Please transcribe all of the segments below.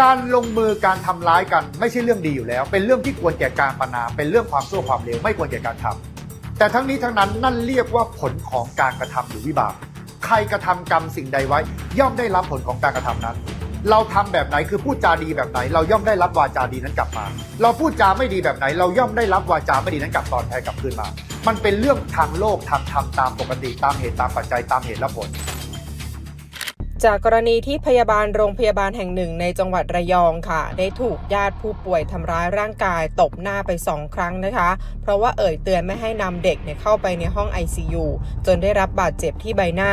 การลงมือการทำร้ายกัน ไม่ใช่เรื่องดีอยู่แล้ว เป็นเรื่องที่ควรแก่การประนามเป็นเรื่องความชั่วความเลวไม่ควรแก่การทำแต่ทั้งนี้ทั้งนั้นนั่นเรียกว่าผลของการกระทำหรือวิบาก ใครกระทำกรรมสิ่งใดไว้ ย่อมได้รับผลของการกระทำนั้น เราทำแบบไหนคือพูดจาดีแบบไหน เราย่อมได้รับวาจาดีนั้นกลับมา เราพูดจาไม่ดีแบบไหน เราย่อมได้รับวาจาไม่ดีนั้นกลับตอนแทนกลับคืนมา มันเป็นเรื่องทางโลกทางธรรมตามปกติตามเหตุตามปัจจัยตามเหตุและผล จากกรณีที่พยาบาลโรงพยาบาลแห่งหนึ่งในจังหวัดระยองค่ะ ได้ถูกญาติผู้ป่วยทำร้ายร่างกายตบหน้าไปสองครั้งนะคะ เพราะว่าเอ่ยเตือนไม่ให้นำเด็กเนี่ยเข้าไปในห้อง ICU จนได้รับบาดเจ็บที่ใบหน้า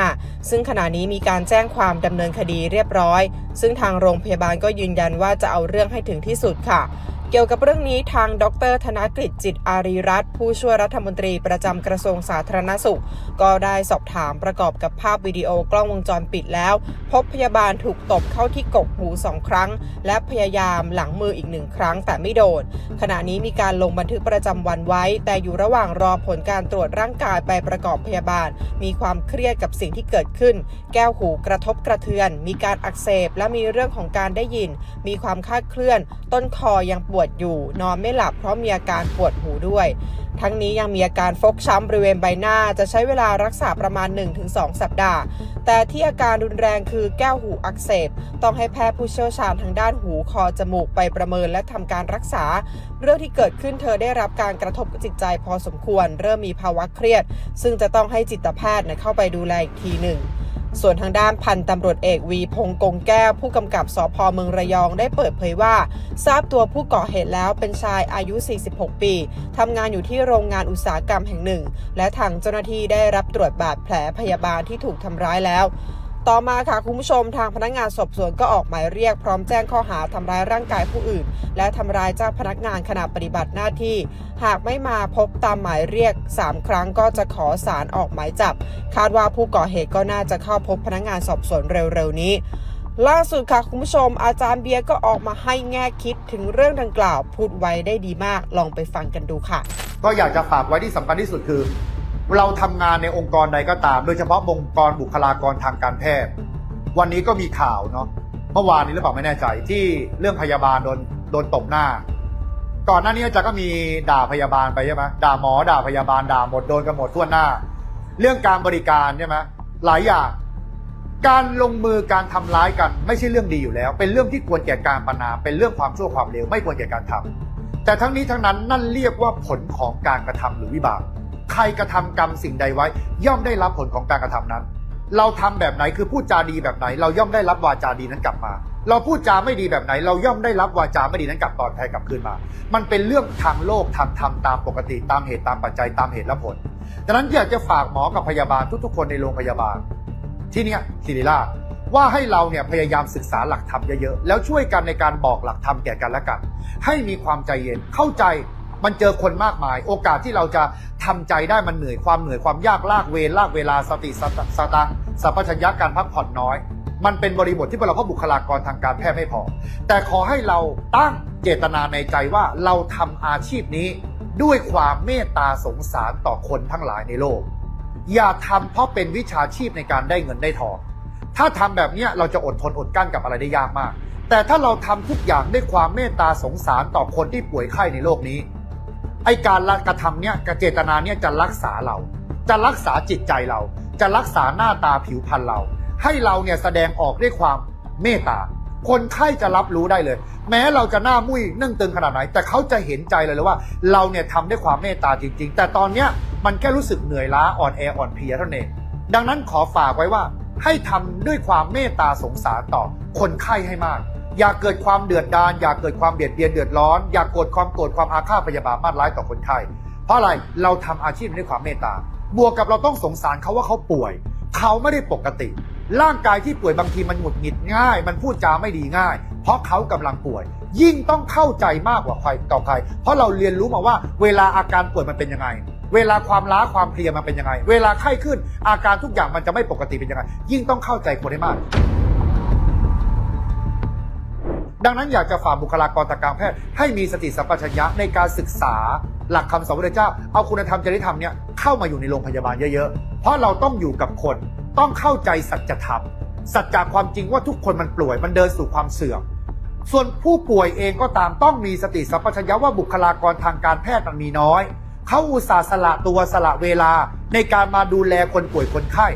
ซึ่งขณะนี้มีการแจ้งความดำเนินคดีเรียบร้อย ซึ่งทางโรงพยาบาลก็ยืนยันว่าจะเอาเรื่องให้ถึงที่สุดค่ะเกี่ยวกับเรื่องนี้ทางดร ธนกฤษจิตอารีรัตน์ผู้ช่วยรัฐมนตรีประจำกระทรวงสาธารณสุข ก็ได้สอบถามประกอบกับภาพวิดีโอกล้องวงจรปิดแล้ว พบพยาบาลถูกตบเข้าที่กกหูสองครั้ง และพยายามหลังมืออีกหนึ่งครั้งแต่ไม่โดน ขณะนี้มีการลงบันทึกประจำวันไว้ แต่อยู่ระหว่างรอผลการตรวจร่างกายไปประกอบพยาบาล มีความเครียดกับสิ่งที่เกิดขึ้น แก้วหูกระทบกระเทือน มีการอักเสบและมีเรื่องของการได้ยิน มีความคลาดเคลื่อน ต้นคอยังปวดอยู่ นอนไม่หลับเพราะมีอาการปวดหูด้วย ทั้งนี้ยังมีอาการฟกช้ำบริเวณใบหน้าจะใช้เวลารักษาประมาณ 1-2 สัปดาห์ แต่ที่อาการรุนแรงคือแก้วหูอักเสบ ต้องให้แพทย์ผู้เชี่ยวชาญทางด้านหูคอจมูกไปประเมินและทำการรักษา เรื่องที่เกิดขึ้นเธอได้รับการกระทบจิตใจพอสมควร เริ่มมีภาวะเครียด ซึ่งจะต้องให้จิตแพทย์เข้าไปดูแลอีกทีหนึ่ง ส่วนทางด้านพันตำรวจเอกวีพงกงแก้ว ผู้กำกับสพเมืองระยองได้เปิดเผยว่า ทราบตัวผู้ก่อเหตุแล้วเป็นชายอายุ 46 ปีทำงานอยู่ที่โรงงานอุตสาหกรรมแห่งหนึ่ง และทางเจ้าหน้าที่ได้รับตรวจบาดแผลพยาบาลที่ถูกทำร้ายแล้ว ต่อมาค่ะคุณผู้ชมทางพนักงานสอบสวนก็ออกหมายเรียกพร้อมแจ้งข้อหาทำร้ายร่างกายผู้อื่น และทำร้ายเจ้าพนักงานขณะปฏิบัติหน้าที่ หากไม่มาพบตามหมายเรียก 3 ครั้งก็จะขอสารออกหมายจับ คาดว่าผู้ก่อเหตุก็น่าจะเข้าพบพนักงานสอบสวนเร็วๆนี้ล่าสุดค่ะ คุณผู้ชมอาจารย์เบียร์ก็ออกมาให้แง่คิดถึงเรื่องดังกล่าว พูดไว้ได้ดีมากลองไปฟังกันดูค่ะ ก็อยากจะฝากไว้ที่สำคัญที่สุดคือ เราทำงานในองค์กรใดก็ตาม โดยเฉพาะองค์กรบุคลากรทางการแพทย์ วันนี้ก็มีข่าวเนาะเมื่อวานนี้หรือเปล่าไม่แน่ใจที่เรื่องพยาบาลโดนโดนตบหน้า ก่อนหน้านี้อาจารย์ก็มีด่าพยาบาลไปใช่ไหมด่าหมอด่าพยาบาลด่าหมดโดนกันหมดทั่วหน้า เรื่องการบริการใช่ไหมหลายอย่างการลงมือการทำร้ายกันไม่ใช่เรื่องดีอยู่แล้ว เป็นเรื่องที่ควรแก่การประนามเป็นเรื่องความชั่วความเลวไม่ควรแก่การทำแต่ทั้งนี้ทั้งนั้นนั่นเรียกว่าผลของการกระทำหรือวิบาก ใครกระทำกรรมสิ่งใดไว้ ย่อมได้รับผลของการกระทำนั้น เราทำแบบไหนคือพูดจาดีแบบไหน เราย่อมได้รับวาจาดีนั้นกลับมา เราพูดจาไม่ดีแบบไหน เราย่อมได้รับวาจาไม่ดีนั้นกลับตอนแทนกลับคืนมา มันเป็นเรื่องทางโลกทางธรรมตามปกติตามเหตุตามปัจจัยตามเหตุและผลดังนั้นอยากจะฝากหมอกับพยาบาลทุกๆ คนในโรงพยาบาล ที่นี่ศิริราชว่าให้เราเนี่ยพยายามศึกษาหลักธรรมเยอะๆ แล้วช่วยกันในการบอกหลักธรรมแก่กันและกัน ให้มีความใจเย็นเข้าใจ มันเจอคนมากมาย โอกาสที่เราจะทำใจได้มันเหนื่อยความเหนื่อยความยากลากเวรลากเวลาสติสตังสัพพัญญะการพักผ่อนน้อย มันเป็นบริบทที่เราเพราะบุคลากรทางการแพทย์ไม่พอ แต่ขอให้เราตั้งเจตนาในใจว่าเราทำอาชีพนี้ด้วยความเมตตาสงสารต่อคนทั้งหลายในโลก อย่าทำเพราะเป็นวิชาชีพในการได้เงินได้ทองถ้าทำแบบเนี้ยเราจะอดทนอดกลั้นกับอะไรได้ยากมาก แต่ถ้าเราทำทุกอย่างด้วยความเมตตาสงสารต่อคนที่ป่วยไข้ในโลกนี้ ไอการละกระทำเนี้ยกระเจตนาเนี่ยจะรักษาเรา จะรักษาจิตใจเรา จะรักษาหน้าตาผิวพรรณเรา ให้เราเนี่ยแสดงออกด้วยความเมตตา คนไข้จะรับรู้ได้เลย แม้เราจะหน้ามุ้ยนึ่งตึงขนาดไหน แต่เขาจะเห็นใจเลยเลยว่า เราเนี่ยทำด้วยความเมตตาจริง ๆ แต่ตอนเนี้ยมันแค่รู้สึกเหนื่อยล้าอ่อนแออ่อนเพลียเท่านั้นเองดังนั้นขอฝากไว้ว่าให้ทำด้วยความเมตตาสงสารต่อคนไข้ให้มาก อย่าเกิดความเดือดดาลอย่าเกิดความเบียดเบียนเดือดร้อน อย่าโกรธความโกรธความอาฆาตพยาบาทมาดร้ายต่อคนไข้เพราะอะไรเราทำอาชีพด้วยความเมตตา บวกกับเราต้องสงสารเขาว่าเขาป่วย เขาไม่ได้ปกติ ร่างกายที่ป่วยบางทีมันหงุดหงิดง่าย มันพูดจาไม่ดีง่าย เพราะเขากำลังป่วย ยิ่งต้องเข้าใจมากกว่าใครต่อใคร เพราะเราเรียนรู้มาว่าเวลาอาการป่วยมันเป็นยังไงเวลาความล้าความเพลียมันเป็นยังไง เวลาไข้ขึ้นอาการทุกอย่างมันจะไม่ปกติเป็นยังไง ยิ่งต้องเข้าใจคนให้มาก ดังนั้นอยากจะฝากบุคลากรทางการแพทย์ให้มีสติสัมปชัญญะในการศึกษาหลักคำสอนพระเจ้า เอาคุณธรรมจริยธรรมเนี่ยเข้ามาอยู่ในโรงพยาบาลเยอะๆ เพราะเราต้องอยู่กับคน ต้องเข้าใจสัจธรรม สัจจะความจริงว่าทุกคนมันป่วย มันเดินสู่ความเสื่อม ส่วนผู้ป่วยเองก็ตามต้องมีสติสัมปชัญญะว่าบุคลากรทางการแพทย์มันมีน้อย เขาอุตส่าห์สละตัวสละเวลาในการมาดูแลคนป่วยคนไข้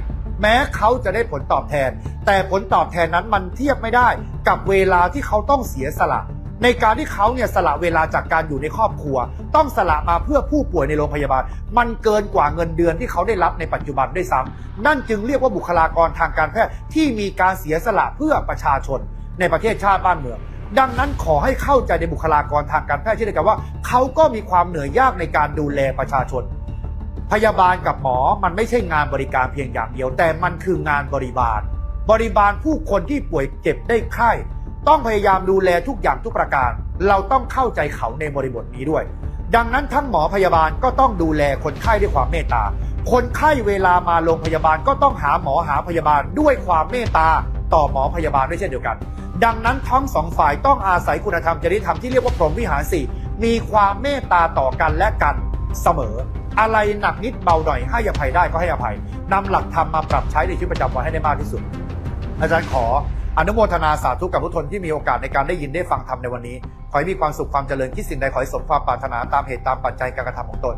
แม้เขาจะได้ผลตอบแทน แต่ผลตอบแทนนั้นมันเทียบไม่ได้กับเวลาที่เขาต้องเสียสละ ในการที่เขาเนี่ยสละเวลาจากการอยู่ในครอบครัว ต้องสละมาเพื่อผู้ป่วยในโรงพยาบาล มันเกินกว่าเงินเดือนที่เขาได้รับในปัจจุบันด้วยซ้ำนั่นจึงเรียกว่าบุคลากรทางการแพทย์ที่มีการเสียสละเพื่อประชาชน ในประเทศชาติบ้านเมืองดังนั้นขอให้เข้าใจในบุคลากรทางการแพทย์เช่นเดียวกันว่า เขาก็มีความเหนื่อยยากในการดูแลประชาชน พยาบาลกับหมอมันไม่ใช่งานบริการเพียงอย่างเดียว แต่มันคืองานบริบาล บริบาลผู้คนที่ป่วยเจ็บได้ไข้ต้องพยายามดูแลทุกอย่างทุกประการ เราต้องเข้าใจเขาในบริบทนี้ด้วย ดังนั้นทั้งหมอพยาบาลก็ต้องดูแลคนไข้ด้วยความเมตตา คนไข้เวลามาโรงพยาบาลก็ต้องหาหมอหาพยาบาลด้วยความเมตตาต่อหมอพยาบาลด้วยเช่นเดียวกัน ดังนั้นทั้งสองฝ่ายต้องอาศัยคุณธรรมจริยธรรมที่เรียกว่าพรหมวิหารสี่มีความเมตตาต่อกันและกันเสมอ อะไรหนักนิดเบาหน่อยให้อภัยได้ก็ให้อภัยนำหลักธรรมมาปรับใช้ในชีวิตประจำวันให้ได้มากที่สุด อาจารย์ขอ อนุโมทนาสาธุกับทุกคนที่มีโอกาสในการได้ยินได้ฟังธรรมในวันนี้ ขอให้มีความสุขความเจริญคิดสิ่งใดขอให้สมความปรารถนาตามเหตุตามปัจจัยการกระทำของตน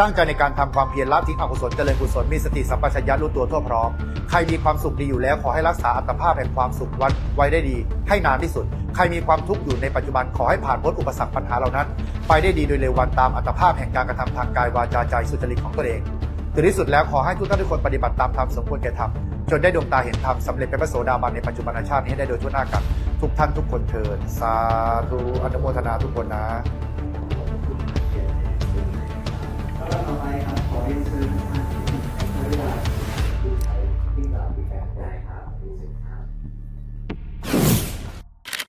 ตั้งใจในการทำความเพียรละทิ้งอกุศลเจริญกุศลมีสติสัมปชัญญะรู้ตัวทั่วพร้อม ใครมีความสุขดีอยู่แล้วขอให้รักษาอัตภาพแห่งความสุขวัดไว้ได้ดี ให้นานที่สุด ใครมีความทุกข์อยู่ในปัจจุบันขอให้ผ่านพ้นอุปสรรคปัญหาเหล่านั้น ไปได้ดีโดยเร็ววันตามอัตภาพแห่งการกระทำทางกายวาจาใจสุจริตของตัวเองถึงที่สุดแล้วขอให้ทุกท่านทุกคนปฏิบัติตามธรรมสมควรแก่ธรรม จนได้ดวงตาเห็นธรรมสำเร็จเป็นพระโสดาบันในปัจจุบันชาตินี้ได้โดยทั่วหน้ากันทุกท่านทุกคนเถิดสาธุอนุโมทนาทุกคนนะแล้วต่อไปครับขอเรียนเชิญท่านผู้ว่า